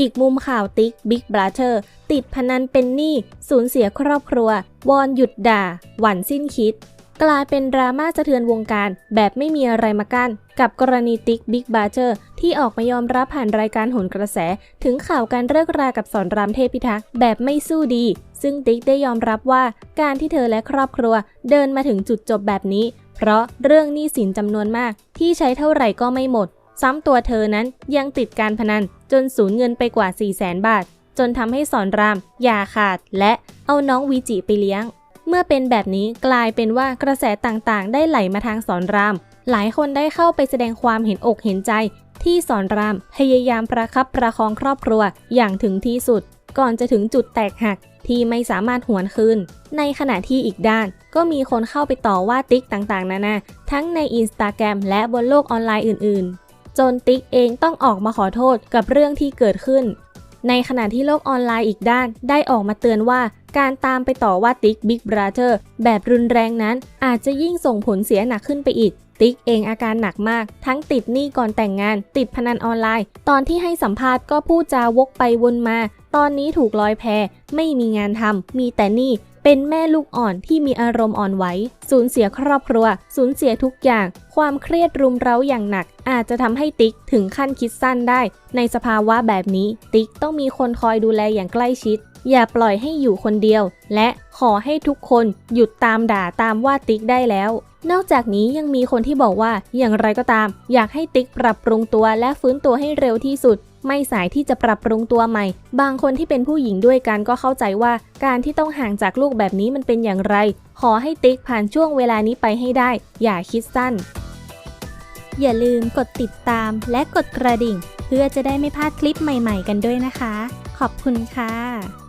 อีกมุมข่าวติ๊กบิ๊กบราเธอร์ติดพนันเป็นหนี้สูญเสียครอบครัว วอนหยุดด่า หวั่นสิ้นคิด กลายเป็นดราม่าสะเทือนวงการ แบบไม่มีอะไรมากั้นกับกรณีติ๊กบิ๊กบราเธอร์ที่ออกมายอมรับผ่านรายการโหนกระแส ถึงข่าวการเลิกรากับสอนรามเทพิทักษ์แบบไม่สู้ดี ซึ่งติ๊กได้ยอมรับว่าการที่เธอและครอบครัว เดินมาถึงจุดจบแบบนี้ เพราะเรื่องหนี้สินจำนวนมาก ที่ใช้เท่าไหร่ก็ไม่หมด ซ้ำตัวเธอนั้นยังติดการพนัน จนสูญเงินไปกว่า 4 0 0แสนบาท จนทำให้สอนรามอย่าขาด และเอาน้องวีจิไปเลี้ยง เมื่อเป็นแบบนี้กลายเป็นว่ากระแสต่างๆ ได้ไหลมาทางสอนราม หลายคนได้เข้าไปแสดงความเห็นอกเห็นใจ ที่สอนรามพยายามประคับประคองครอบครัวอย่างถึงที่สุด ก่อนจะถึงจุดแตกหักที่ไม่สามารถหวนคืน ในขณะที่อีกด้านก็มีคนเข้าไปต่อว่าติ๊กต่างๆ นานา ทั้งในอินสตาแกรมและบนโลกออนไลน์อื่นๆ จนติ๊กเองต้องออกมาขอโทษกับเรื่องที่เกิดขึ้น ในขณะที่โลกออนไลน์อีกด้านได้ออกมาเตือนว่าการตามไปต่อว่าติ๊กบิ๊กบราเธอร์แบบรุนแรงนั้น อาจจะยิ่งส่งผลเสียหนักขึ้นไปอีก ติ๊กเองอาการหนักมาก ทั้งติดหนี้ก่อนแต่งงาน ติดพนันออนไลน์ ตอนที่ให้สัมภาษณ์ก็พูดจาวกไปวนมา ตอนนี้ถูกลอยแพไม่มีงานทำมีแต่หนี้ เป็นแม่ลูกอ่อนที่มีอารมณ์อ่อนไหว สูญเสียครอบครัว สูญเสียทุกอย่าง ความเครียดรุมเร้าอย่างหนัก อาจจะทำให้ติ๊กถึงขั้นคิดสั้นได้ ในสภาวะแบบนี้ ติ๊กต้องมีคนคอยดูแลอย่างใกล้ชิด อย่าปล่อยให้อยู่คนเดียว และขอให้ทุกคนหยุดตามด่าตามว่าติ๊กได้แล้วนอกจากนี้ยังมีคนที่บอกว่าอย่างไรก็ตาม อยากให้ติ๊กปรับปรุงตัวและฟื้นตัวให้เร็วที่สุด ไม่สายที่จะปรับปรุงตัวใหม่ บางคนที่เป็นผู้หญิงด้วยกันก็เข้าใจว่า การที่ต้องห่างจากลูกแบบนี้มันเป็นอย่างไร ขอให้ติ๊กผ่านช่วงเวลานี้ไปให้ได้ อย่าคิดสั้น อย่าลืมกดติดตามและกดกระดิ่ง เพื่อจะได้ไม่พลาดคลิปใหม่ ๆ กันด้วยนะคะ ขอบคุณค่ะ